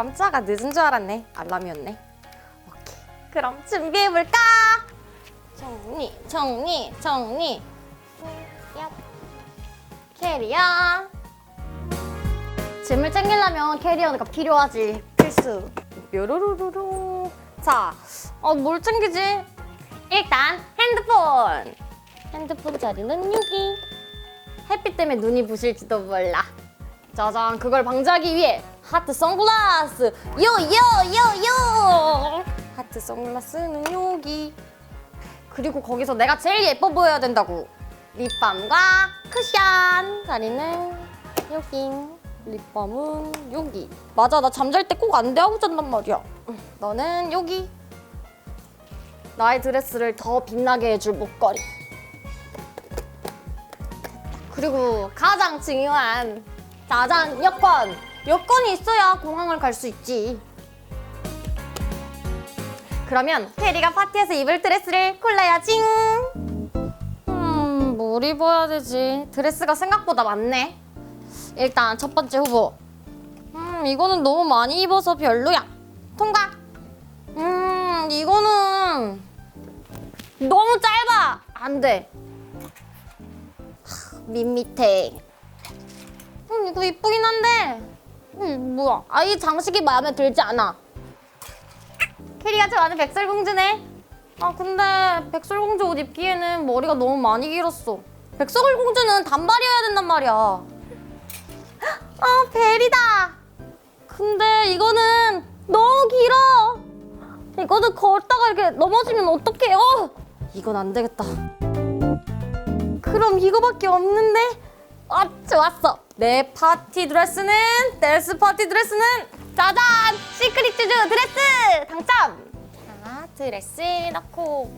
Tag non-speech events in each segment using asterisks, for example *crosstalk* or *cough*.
깜짝아 늦은 줄 알았네. 알람이었네. 오케이. 그럼 준비해 볼까? 정리, 정리, 정리. 얍. 캐리어. 짐을 챙기려면 캐리어가 필요하지. 필수. 뾰로로로로. 자, 어, 뭘 챙기지? 일단 핸드폰. 핸드폰 자리는 여기. 햇빛 때문에 눈이 부실지도 몰라. 짜잔, 그걸 방지하기 위해 하트 선글라스. 요요요요. 하트 선글라스는 여기. 그리고 거기서 내가 제일 예뻐 보여야 된다고. 립밤과 쿠션 자리는 여기. 립밤은 여기. 맞아, 나 잠잘 때 꼭 안 대하고 잔단 말이야. 응, 너는 여기. 나의 드레스를 더 빛나게 해줄 목걸이. 그리고 가장 중요한 짜잔 여권. 여권이 있어야 공항을 갈 수 있지. 그러면 캐리가 파티에서 입을 드레스를 골라야지. 음, 뭘 입어야 되지? 드레스가 생각보다 많네. 일단 첫 번째 후보. 음, 이거는 너무 많이 입어서 별로야. 통과. 음, 이거는 너무 짧아. 안 돼. 하, 밋밋해. 음, 이거 이쁘긴 한데. 음, 뭐야? 아 이 장식이 마음에 들지 않아. 캐리가 좋아하는 백설공주네. 아 근데 백설공주 옷 입기에는 머리가 너무 많이 길었어. 백설공주는 단발이어야 된단 말이야. 아 벨이다. 근데 이거는 너무 길어. 이거는 걷다가 이렇게 넘어지면 어떡해요? 이건 안 되겠다. 그럼 이거밖에 없는데? 아 좋았어. 내 파티 드레스는 댄스 파티 드레스는 짜잔 시크릿 슈즈 드레스 당첨. 자 드레스 넣고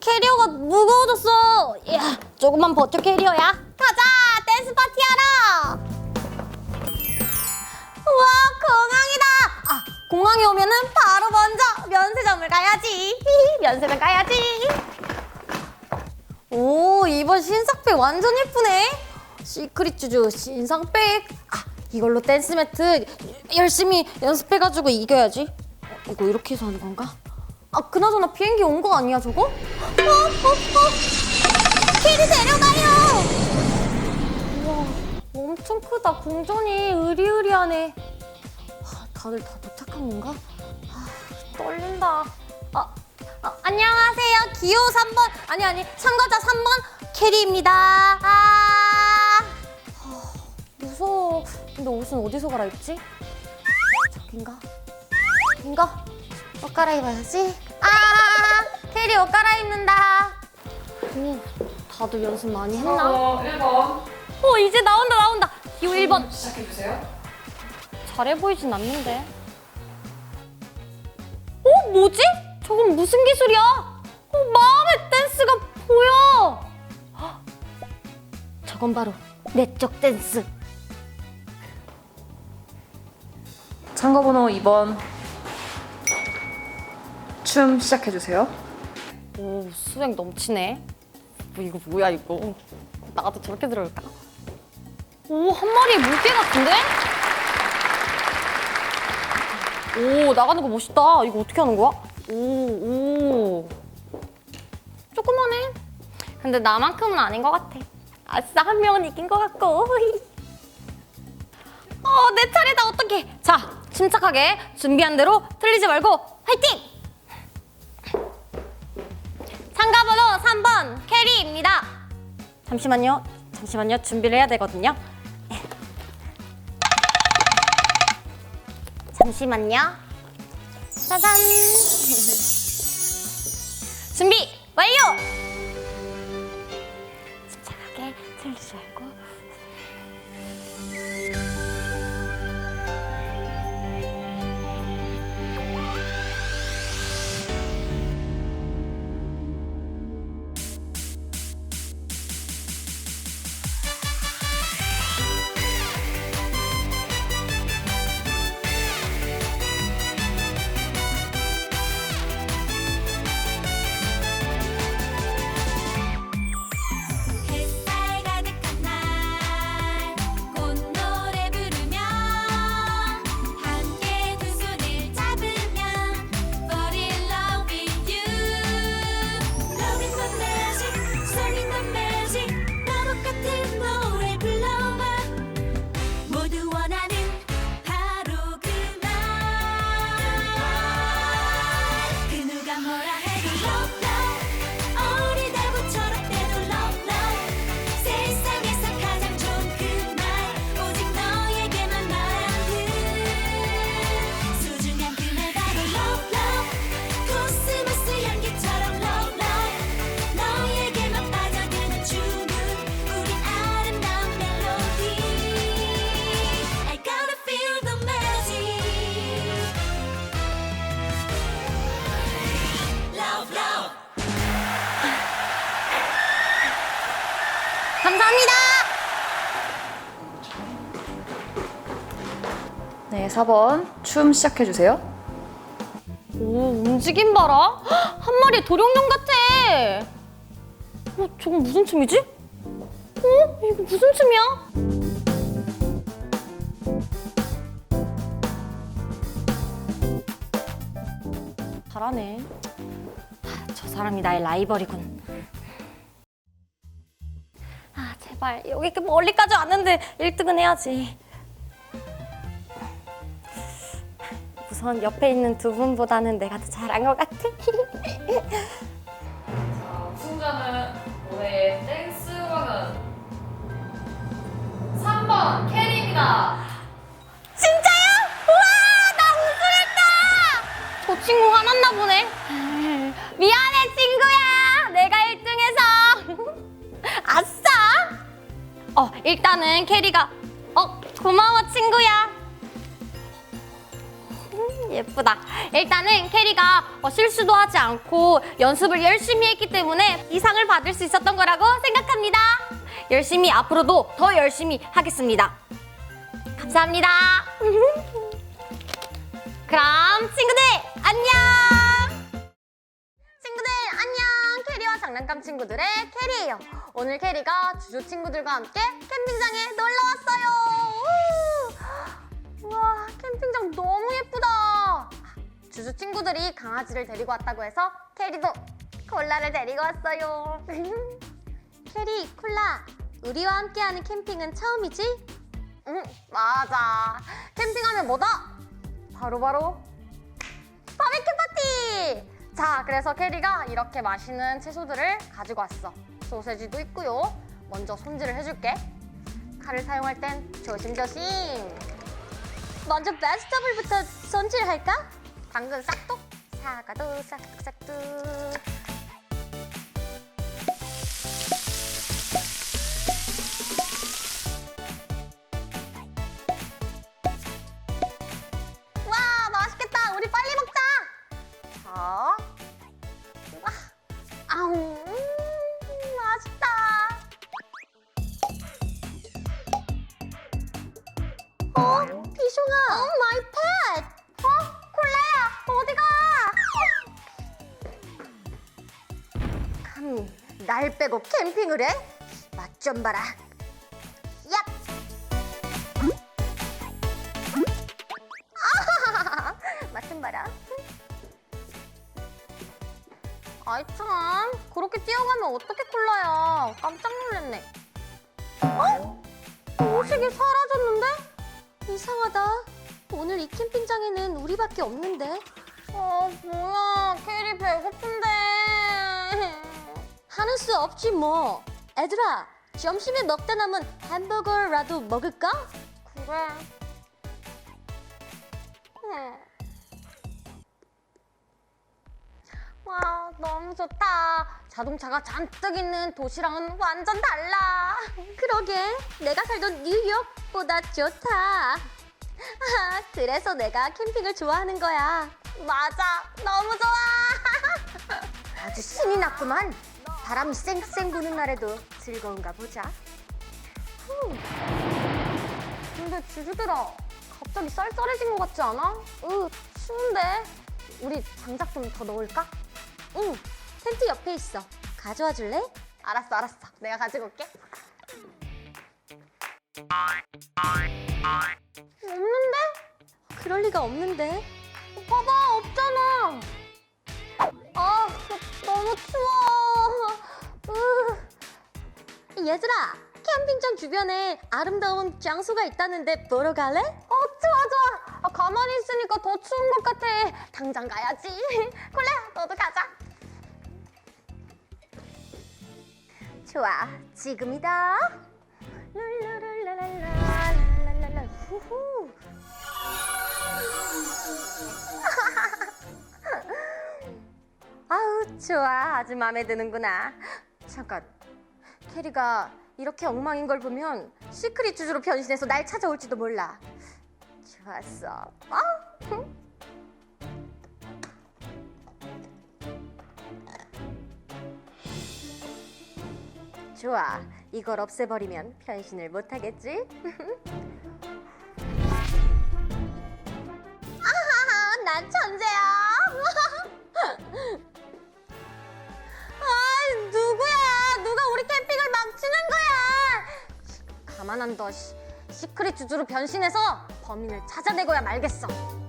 캐리어가 무거워졌어. 야 조금만 버텨 캐리어야. 가자 댄스 파티 하러. 우와 공항이다. 아 공항에 오면은 바로 먼저 면세점을 가야지. *laughs* 면세점 가야지. 오 이번 신상백 완전 예쁘네 시크릿 주주 신상백 아 이걸로 댄스 매트 열심히 연습해가지고 이겨야지 어, 이거 이렇게 해서 하는 건가? 아 그나저나 비행기 온 거 아니야 저거? 어? 어? 어? 키리 데려가요 우와 엄청 크다 궁전이 으리으리하네 아, 다들 다 도착한 건가? 아, 떨린다 아, 아, 안녕하세요. 기호 3번. 아니, 아니, 참가자 3번 캐리입니다. 아, 아, 무서워. 근데 옷은 어디서 갈아입지? 저긴가? 저긴가? 옷 갈아입어야지. 아, 캐리 옷 갈아입는다. 오, 다들 연습 많이 했나? 어, 1번 어, 이제 나온다, 나온다. 기호 1번. 시작해주세요. 잘해 보이진 않는데. 어, 뭐지? 저건 무슨 기술이야? 어, 마음의 댄스가 보여. 헉, 저건 바로 내적 댄스. 참가번호 2번 춤 시작해주세요. 오, 수행 넘치네. 뭐 이거 뭐야 이거? 나도 저렇게 들어올까? 오, 한 마리에 물개 같은데? 오, 나가는 거 멋있다. 이거 어떻게 하는 거야? 오, 오. 조그만해. 근데 나만큼은 아닌 것 같아. 아싸, 한 명은 이긴 것 같고. *laughs* 어, 내 차례다, 어떡해. 자, 침착하게 준비한 대로 틀리지 말고 화이팅! 참가번호 3번 캐리입니다. 잠시만요. 잠시만요. 준비를 해야 되거든요. 잠시만요. 짜잔. *laughs* 준비 완료. 감사합니다. 네, 4번 춤 시작해 주세요. 오, 움직임 봐라. 헉, 한 마리 도룡뇽 같아. 어, 저건 무슨 춤이지? 어? 이거 무슨 춤이야? 잘하네. 아, 저 사람이 나의 라이벌이군. 아, 제발 여기 이렇게 멀리까지 왔는데 1등은 해야지. 우선 옆에 있는 두 분보다는 내가 더 잘한 것 같아. 우승자는 올해의 댄스 왕은 3번 캐리입니다. 일단은 캐리가, 어, 고마워, 친구야. 음, 예쁘다. 일단은 캐리가 어, 실수도 하지 않고 연습을 열심히 했기 때문에 이 상을 받을 수 있었던 거라고 생각합니다. 열심히 앞으로도 더 열심히 하겠습니다. 감사합니다. *laughs* 그럼 친구들 안녕. 친구들 안녕. 캐리와 장난감 친구들의 캐리예요. 오늘 캐리가 주주 친구들과 함께 캠핑장에 놀러 왔어요. 우! 우와 캠핑장 너무 예쁘다. 주주 친구들이 강아지를 데리고 왔다고 해서 캐리도 콜라를 데리고 왔어요. *laughs* 캐리, 콜라, 우리와 함께하는 캠핑은 처음이지? 응, 맞아. 캠핑하면 뭐다? 바로바로 바베큐 파티! 자, 그래서 캐리가 이렇게 맛있는 채소들을 가지고 왔어. 소세지도 있고요. 먼저 손질을 해줄게. 칼을 사용할 땐 조심조심. 먼저 베지터블부터 손질할까? 당근 싹둑, 사과도 싹둑싹둑. 날 빼고 캠핑을 해? 맛 좀 봐라. 얍! 맛 좀 봐라. 아이 참. 그렇게 뛰어가면 어떻게 콜라야? 깜짝 놀랐네. 어? 음식이 사라졌는데? 이상하다. 오늘 이 캠핑장에는 우리밖에 없는데. 어 뭐야. 캐리 배고픈데 수 없지 뭐. 애들아 점심에 먹다 남은 햄버거라도 먹을까? 그래. 음. 와 너무 좋다. 자동차가 잔뜩 있는 도시랑은 완전 달라. 그러게. 내가 살던 뉴욕보다 좋다. 아, 그래서 내가 캠핑을 좋아하는 거야. 맞아. 너무 좋아. 아주 신이 났구만 바람이 쌩쌩 부는 날에도 즐거운가 보자 후. 근데 주주들아 갑자기 쌀쌀해진 것 같지 않아? 으 추운데 우리 장작 좀 더 넣을까? 응, 텐트 옆에 있어. 가져와 줄래? 알았어, 알았어. 내가 가지고 올게. 없는데? 그럴 리가 없는데. 봐봐, 얘들아, 캠핑장 주변에 아름다운 장소가 있다는데 보러 갈래? 어, 좋아, 좋아. 아, 가만히 있으니까 더 추운 것 같아. 당장 가야지. *laughs* 콜레야, 너도 가자. 좋아, 지금이다. 룰루룰라랄라, 후후. *laughs* 아우, 좋아. 아주 마음에 드는구나. 잠깐, 캐리가 이렇게 엉망인 걸 보면 시크릿 주주로 변신해서 날 찾아올지도 몰라. 좋았어. 아, 응? 좋아. 이걸 없애버리면 변신을 못하겠지? *laughs* 안 둬. 시, 시크릿 주주로 변신해서 범인을 찾아내고야 말겠어.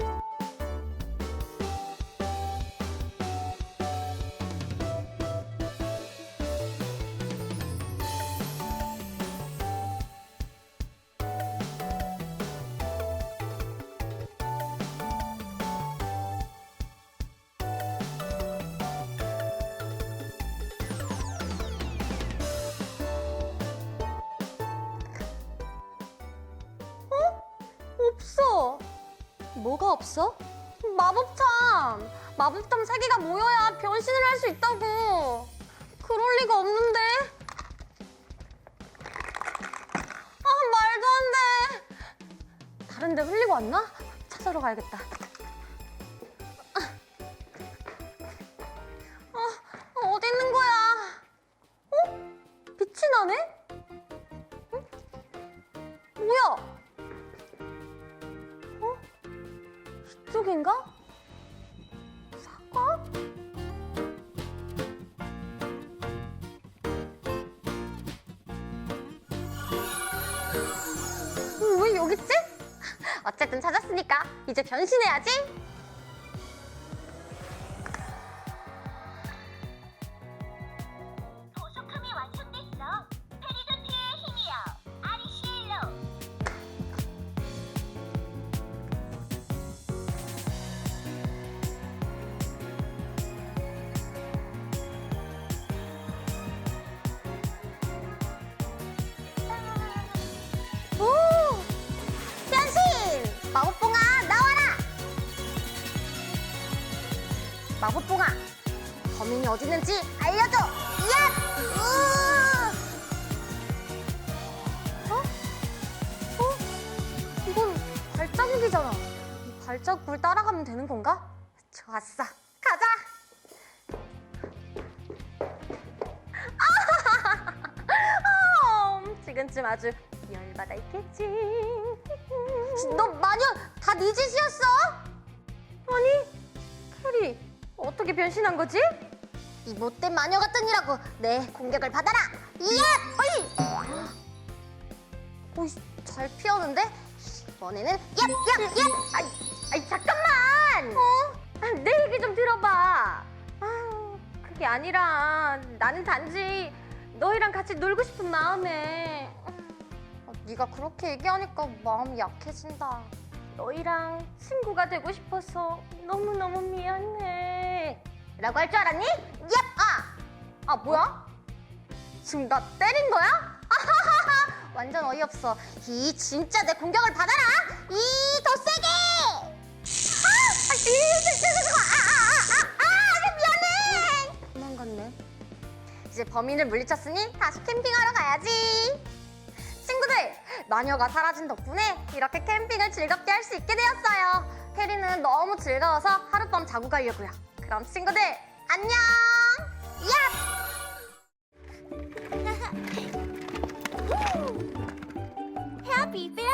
뭐가 없어? 마법탐. 마법탐 세 개가 모여야 변신을 할 수 있다고. 그럴 리가 없는데. 아, 말도 안 돼. 다른 데 흘리고 왔나? 찾아러 가야겠다. 어쨌든 찾았으니까 이제 변신해야지. 어디 있는지 알려줘! 야! 어? 어? 이건 발자국이잖아. 이 발자국을 따라가면 되는 건가? 좋았어. 가자! 아, *laughs* 지금쯤 아주 열받아 있겠지. 너 마녀 다 네 짓이었어? 아니, 캐리 어떻게 변신한 거지? 이 못된 마녀 같은 이라고 내 공격을 받아라. 이야, 어이. 오이, 잘 피하는데 이번에는 얍 얍 얍. 아이, 아이 잠깐만. 어? 아, 내 얘기 좀 들어봐. 아, 그게 아니라 나는 단지 너희랑 같이 놀고 싶은 마음에. 어, 네가 그렇게 얘기하니까 마음이 약해진다. 너희랑 친구가 되고 싶어서 너무너무 미안해. 라고 할 줄 알았니? 얍! 아! 아, 뭐야? 지금 나 때린 거야? 아하하하! 완전 어이없어. 이 진짜 내 공격을 받아라! 이 더 세게! 아! 아, 이, 아, 아, 아, 아, 아, 미안해! 도망갔네. 이제 범인을 물리쳤으니 다시 캠핑하러 가야지. 친구들, 마녀가 사라진 덕분에 이렇게 캠핑을 즐겁게 할 수 있게 되었어요. 페리는 너무 즐거워서 하룻밤 자고 가려고요. 그럼 친구들, 안녕! family. Carrie.